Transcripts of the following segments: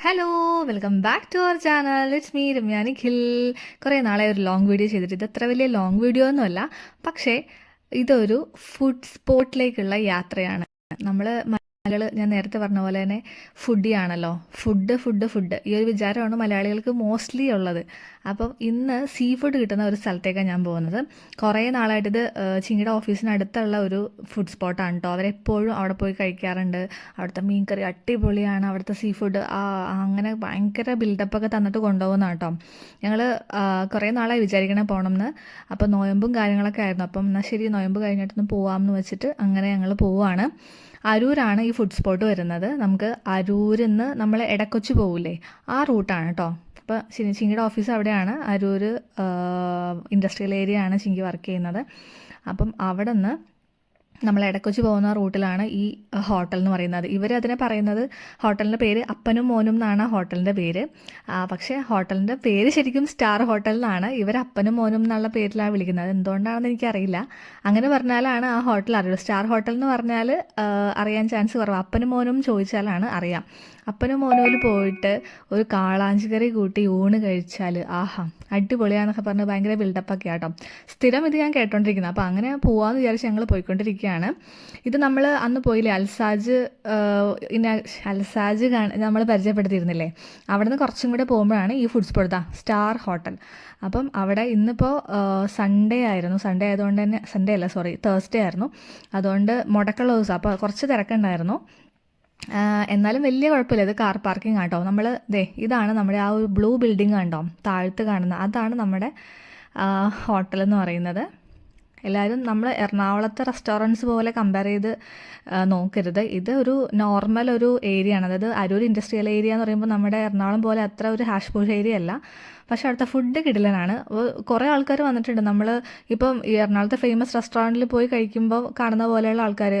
Hello welcome back to our channel it's me Ramya Nikhil കുറേ നാളെ ഒരു long video ചെയ്തിട്ട് ഇത് അത്ര വലിയ ലോങ് വീഡിയോ ഒന്നുമല്ല പക്ഷേ ഇതൊരു ഫുഡ് സ്പോട്ടിലേക്കുള്ള യാത്രയാണ്. നമ്മൾ മലയാളികൾ ഞാൻ നേരത്തെ പറഞ്ഞ പോലെ തന്നെ ഫുഡി ആണല്ലോ. ഫുഡ് ഫുഡ് ഫുഡ് ഈ ഒരു വിചാരമാണ് മലയാളികൾക്ക് മോസ്റ്റ്ലി ഉള്ളത്. അപ്പം ഇന്ന് സീ ഫുഡ് കിട്ടുന്ന ഒരു സ്ഥലത്തേക്കാണ് ഞാൻ പോകുന്നത്. കുറേ നാളായിട്ട് ഇത് ചിങ്ങിയുടെ ഓഫീസിനടുത്തുള്ള ഒരു ഫുഡ് സ്പോട്ടാണ് കേട്ടോ അവരെപ്പോഴും അവിടെ പോയി കഴിക്കാറുണ്ട്. അവിടുത്തെ മീൻകറി അടിപൊളിയാണ്. അവിടുത്തെ സീ ഫുഡ് അങ്ങനെ ഭയങ്കര ബിൽഡപ്പൊക്കെ തന്നിട്ട് കൊണ്ടുപോകുന്നതാണ് കേട്ടോ ഞങ്ങൾ കുറേ നാളായി വിചാരിക്കണേ പോകണം എന്ന് അപ്പോൾ നോയമ്പും കാര്യങ്ങളൊക്കെ ആയിരുന്നു. അപ്പം എന്നാൽ ശരി നോയമ്പ് കഴിഞ്ഞിട്ടൊന്ന് പോവാമെന്ന് വെച്ചിട്ട് അങ്ങനെ ഞങ്ങൾ പോവാണ്. അരൂരാണ് ഈ ഫുഡ് സ്പോട്ട് വരുന്നത് നമുക്ക് അരൂരിൽ നിന്ന് നമ്മൾ ഇടക്കൊച്ചി പോകില്ലേ ആ റൂട്ടാണ് കേട്ടോ അപ്പോൾ ചിങ്കിയുടെ ഓഫീസ് അവിടെയാണ്. അരൂർ ഇൻഡസ്ട്രിയൽ ഏരിയ ആണ് ചിങ്കി വർക്ക് ചെയ്യുന്നത്. അപ്പം അവിടെ നിന്ന് നമ്മൾ ഇടക്കൊച്ചി പോകുന്ന റൂട്ടിലാണ് ഈ ഹോട്ടൽ എന്ന് പറയുന്നത്. ഇവർ അതിനെ പറയുന്നത് ഹോട്ടലിന്റെ പേര് അപ്പനും മോനും എന്നാണ് ഹോട്ടലിന്റെ പേര്. പക്ഷേ ഹോട്ടലിന്റെ പേര് ശരിക്കും സ്റ്റാർ ഹോട്ടൽ എന്നാണ് ഇവർ അപ്പനും മോനും എന്നുള്ള പേരിലാണ് വിളിക്കുന്നത്. എന്തുകൊണ്ടാണെന്ന് എനിക്കറിയില്ല. അങ്ങനെ പറഞ്ഞാലാണ് ആ ഹോട്ടൽ അറിയുള്ളൂ. സ്റ്റാർ ഹോട്ടൽ എന്ന് പറഞ്ഞാൽ അറിയാൻ ചാൻസ് കുറവ്. അപ്പനും മോനും ചോദിച്ചാലാണ് അറിയാം. അപ്പനും മോനുവിൽ പോയിട്ട് ഒരു കാളാഞ്ചിക്കറി കൂട്ടി ഊണ് കഴിച്ചാൽ ആഹാ അടിപൊളിയാണെന്നൊക്കെ പറഞ്ഞ് ഭയങ്കര ബിൽഡപ്പൊക്കെ ആട്ടോ സ്ഥിരം ഇത് ഞാൻ കേട്ടോണ്ടിരിക്കുന്നത് അപ്പോൾ അങ്ങനെ പോവാമെന്ന് വിചാരിച്ച് ഞങ്ങൾ പോയിക്കൊണ്ടിരിക്കുകയാണ് ഇത് നമ്മൾ അന്ന് പോയില്ലേ അൽസാജ് അൽസാജ് നമ്മൾ പരിചയപ്പെടുത്തിയിരുന്നില്ലേ? അവിടെ നിന്ന് കുറച്ചും കൂടെ പോകുമ്പോഴാണ് ഈ ഫുഡ്സ് പൊടുത്ത സ്റ്റാർ ഹോട്ടൽ. അപ്പം അവിടെ ഇന്നിപ്പോൾ സൺഡേ ആയിരുന്നു. സൺഡേ ആയതുകൊണ്ട് തന്നെ സൺഡേ അല്ല സോറി തേഴ്സ്ഡേ ആയിരുന്നു. അതുകൊണ്ട് മുടക്കുള്ള ദിവസം അപ്പോൾ കുറച്ച് തിരക്കുണ്ടായിരുന്നു. എന്നാലും വലിയ കുഴപ്പമില്ല ഇത് കാർ പാർക്കിംഗ് ആട്ടോ. നമ്മൾ ദേ ഇതാണ് നമ്മുടെ ആ ഒരു ബ്ലൂ ബിൽഡിംഗ് കണ്ടോ? താഴത്ത് കാണുന്ന അതാണ് നമ്മുടെ ഹോട്ടൽ എന്ന് പറയുന്നത്. എല്ലാവരും നമ്മൾ എറണാകുളത്തെ റെസ്റ്റോറന്റ്സ് പോലെ കമ്പയർ ചെയ്ത് നോക്കരുത്. ഇത് ഒരു നോർമൽ ഒരു ഏരിയ ആണ്. അതായത് അരൂർ ഇൻഡസ്ട്രിയൽ ഏരിയ എന്ന് പറയുമ്പോൾ നമ്മുടെ എറണാകുളം പോലെ അത്ര ഒരു ഹാഷ് പൂഷ് ഏരിയ അല്ല. പക്ഷെ അവിടുത്തെ ഫുഡ് കിടിലനാണ്. കുറേ ആൾക്കാർ വന്നിട്ടുണ്ട്. നമ്മൾ ഇപ്പം എറണാകുളത്തെ ഫേമസ് റെസ്റ്റോറന്റിൽ പോയി കഴിക്കുമ്പോൾ കാണുന്ന പോലെയുള്ള ആൾക്കാർ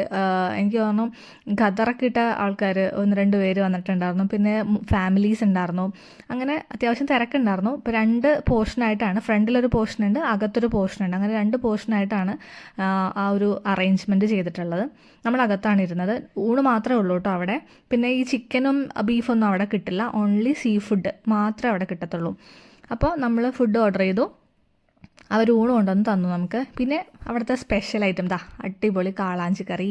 എനിക്ക് തോന്നുന്നു ഖത്തറൊക്കെ ഇട്ട ആൾക്കാർ ഒന്ന് രണ്ട് പേര് വന്നിട്ടുണ്ടായിരുന്നു. പിന്നെ ഫാമിലീസ് ഉണ്ടായിരുന്നു. അങ്ങനെ അത്യാവശ്യം തിരക്കുണ്ടായിരുന്നു. ഇപ്പോൾ രണ്ട് പോർഷനായിട്ടാണ് ഫ്രണ്ടിലൊരു പോർഷൻ ഉണ്ട് അകത്തൊരു പോർഷൻ ഉണ്ട്. അങ്ങനെ രണ്ട് പോർഷനായിട്ടാണ് ആ ഒരു അറേഞ്ച്മെന്റ് ചെയ്തിട്ടുള്ളത്. നമ്മൾ അകത്താണ് ഇരുന്നത്. ഊണ് മാത്രമേ ഉള്ളൂ കേട്ടോ അവിടെ. പിന്നെ ഈ ചിക്കനും ബീഫൊന്നും അവിടെ കിട്ടില്ല. ഓൺലി സീ ഫുഡ് മാത്രമേ അവിടെ കിട്ടത്തുള്ളൂ. അപ്പോൾ നമ്മൾ ഫുഡ് ഓർഡർ ചെയ്തു. അവർ ഊണ് കൊണ്ടുവന്ന് തന്നു നമുക്ക്. പിന്നെ അവിടുത്തെ സ്പെഷ്യൽ ഐറ്റം ദാ അടിപൊളി കാളാഞ്ചി കറി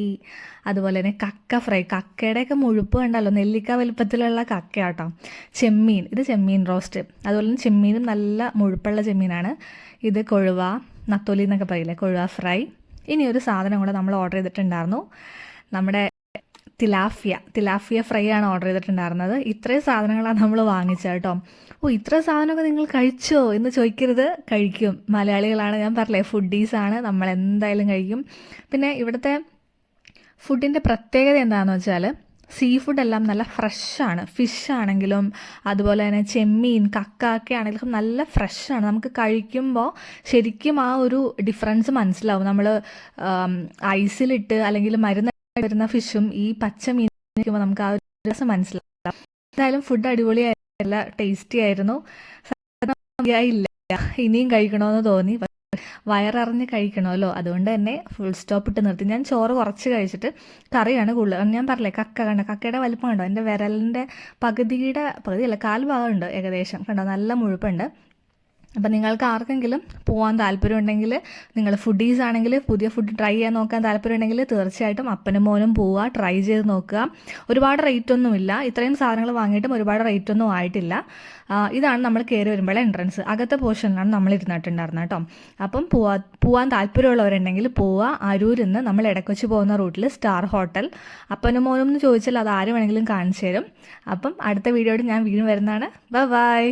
അതുപോലെ തന്നെ കക്ക ഫ്രൈ. കക്കയുടെയൊക്കെ മുഴുപ്പ് കണ്ടല്ലോ നെല്ലിക്ക വലുപ്പത്തിലുള്ള കക്ക കേട്ടോ. ചെമ്മീൻ ഇത് ചെമ്മീൻ റോസ്റ്റ് അതുപോലെ തന്നെ ചെമ്മീനും നല്ല മുഴുപ്പുള്ള ചെമ്മീനാണ്. ഇത് കൊഴുവ നത്തോലി എന്നൊക്കെ പറയില്ലേ? കൊഴുവ ഫ്രൈ. ഇനി ഒരു സാധനം കൂടെ നമ്മൾ ഓർഡർ ചെയ്തിട്ടുണ്ടായിരുന്നു. നമ്മുടെ തിലാഫിയ. തിലാഫിയ ഫ്രൈ ആണ് ഓർഡർ ചെയ്തിട്ടുണ്ടായിരുന്നത്. ഇത്രയും സാധനങ്ങളാണ് നമ്മൾ വാങ്ങിച്ചത് കേട്ടോ. ഓ ഇത്ര സാധനമൊക്കെ നിങ്ങൾ കഴിച്ചോ എന്ന് ചോദിക്കരുത്. കഴിക്കും. മലയാളികളാണ് ഞാൻ പറഞ്ഞില്ലേ ഫുഡീസാണ് നമ്മൾ എന്തായാലും കഴിക്കും. പിന്നെ ഇവിടുത്തെ ഫുഡിന്റെ പ്രത്യേകത എന്താണെന്ന് വെച്ചാൽ സീ ഫുഡ് എല്ലാം നല്ല ഫ്രഷാണ്. ഫിഷ് ആണെങ്കിലും അതുപോലെ തന്നെ ചെമ്മീൻ കക്ക ഒക്കെ ആണെങ്കിലും നല്ല ഫ്രഷാണ്. നമുക്ക് കഴിക്കുമ്പോൾ ശരിക്കും ആ ഒരു ഡിഫറൻസ് മനസ്സിലാവും. നമ്മൾ ഐസിലിട്ട് അല്ലെങ്കിൽ മരുന്ന് വരുന്ന ഫിഷും ഈ പച്ച മീൻ നമുക്ക് ആ ഒരു രസം മനസ്സിലാവും. എന്തായാലും ഫുഡ് അടിപൊളിയായിരുന്നു നല്ല ടേസ്റ്റി ആയിരുന്നു. ഇല്ല. ഇനിയും കഴിക്കണമെന്ന് തോന്നി. വയററിഞ്ഞ് കഴിക്കണമല്ലോ. അതുകൊണ്ട് തന്നെ ഫുൾ സ്റ്റോപ്പ് ഇട്ട് നിർത്തി. ഞാൻ ചോറ് കുറച്ച് കഴിച്ചിട്ട് കറിയാണ് കൂടുതൽ. ഞാൻ പറഞ്ഞില്ലേ കക്ക കണ്ട കക്കയുടെ വലിപ്പം കണ്ടോ? എന്റെ വിരലിന്റെ പകുതിയുടെ പകുതിയല്ല കാൽ ഭാഗമുണ്ട് ഏകദേശം. കണ്ടോ? നല്ല മുഴുപ്പുണ്ട്. അപ്പം നിങ്ങൾക്ക് ആർക്കെങ്കിലും പോകാൻ താല്പര്യമുണ്ടെങ്കിൽ നിങ്ങൾ ഫുഡീസ് ആണെങ്കിൽ പുതിയ ഫുഡ് ട്രൈ ചെയ്യാൻ നോക്കാൻ താല്പര്യമുണ്ടെങ്കിൽ തീർച്ചയായിട്ടും അപ്പനും മോനും പോവുക ട്രൈ ചെയ്ത് നോക്കുക. ഒരുപാട് റേറ്റ് ഒന്നുമില്ല ഇത്രയും സാധനങ്ങൾ വാങ്ങിയിട്ടും ഒരുപാട് റേറ്റ് ഒന്നും ആയിട്ടില്ല. ഇതാണ് നമ്മൾ കയറി വരുമ്പോൾ എൻട്രൻസ് അകത്തെ പോർഷനിലാണ് നമ്മൾ ഇരുന്നിട്ടുണ്ടായിരുന്നത് കേട്ടോ. അപ്പം പോവാ പോവാൻ താല്പര്യമുള്ളവരുണ്ടെങ്കിൽ പോവുക. അരൂരിൽ നിന്ന് നമ്മൾ ഇടക്കൊച്ച് പോകുന്ന റൂട്ടിൽ സ്റ്റാർ ഹോട്ടൽ അപ്പനും മോനും എന്ന് ചോദിച്ചാൽ അത് ആര് വേണമെങ്കിലും കാണിച്ചു തരും. അപ്പം അടുത്ത വീഡിയോയോട് ഞാൻ വീണ്ടും വരുന്നതാണ്. Bye bye